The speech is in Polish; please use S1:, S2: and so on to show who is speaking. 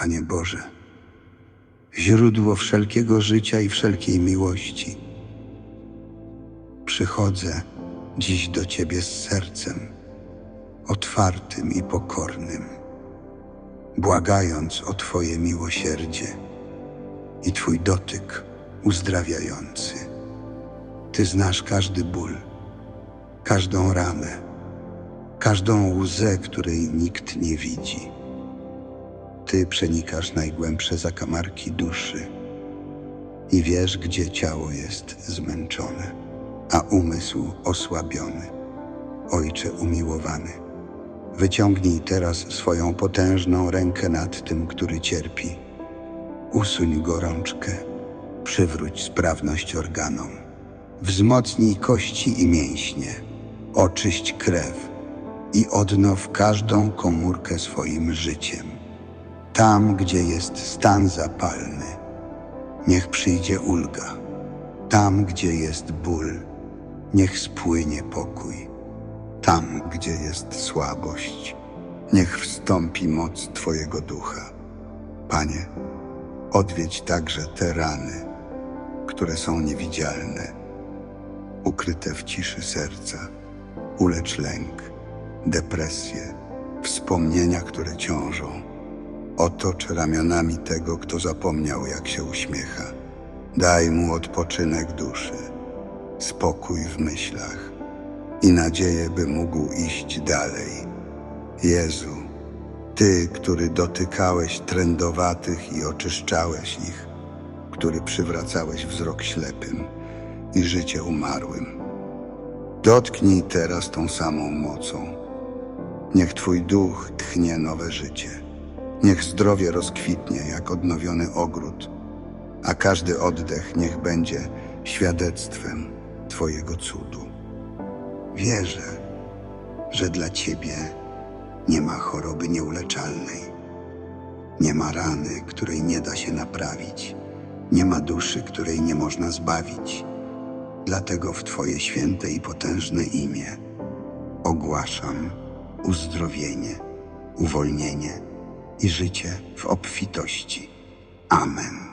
S1: Panie Boże, źródło wszelkiego życia i wszelkiej miłości, przychodzę dziś do Ciebie z sercem otwartym i pokornym, błagając o Twoje miłosierdzie i Twój dotyk uzdrawiający. Ty znasz każdy ból, każdą ranę, każdą łzę, której nikt nie widzi. Ty przenikasz najgłębsze zakamarki duszy i wiesz, gdzie ciało jest zmęczone, a umysł osłabiony. Ojcze umiłowany, wyciągnij teraz swoją potężną rękę nad tym, który cierpi. Usuń gorączkę, przywróć sprawność organom, wzmocnij kości i mięśnie, oczyść krew i odnow każdą komórkę swoim życiem. Tam, gdzie jest stan zapalny, niech przyjdzie ulga. Tam, gdzie jest ból, niech spłynie pokój. Tam, gdzie jest słabość, niech wstąpi moc Twojego ducha. Panie, odwiedź także te rany, które są niewidzialne, ukryte w ciszy serca. Ulecz lęk, depresję, wspomnienia, które ciążą. Otocz ramionami tego, kto zapomniał, jak się uśmiecha. Daj mu odpoczynek duszy, spokój w myślach i nadzieję, by mógł iść dalej. Jezu, Ty, który dotykałeś trędowatych i oczyszczałeś ich, który przywracałeś wzrok ślepym i życie umarłym. Dotknij teraz tą samą mocą. Niech Twój duch tchnie nowe życie. Niech zdrowie rozkwitnie jak odnowiony ogród, a każdy oddech niech będzie świadectwem Twojego cudu. Wierzę, że dla Ciebie nie ma choroby nieuleczalnej, nie ma rany, której nie da się naprawić, nie ma duszy, której nie można zbawić. Dlatego w Twoje święte i potężne imię ogłaszam uzdrowienie, uwolnienie i życie w obfitości. Amen.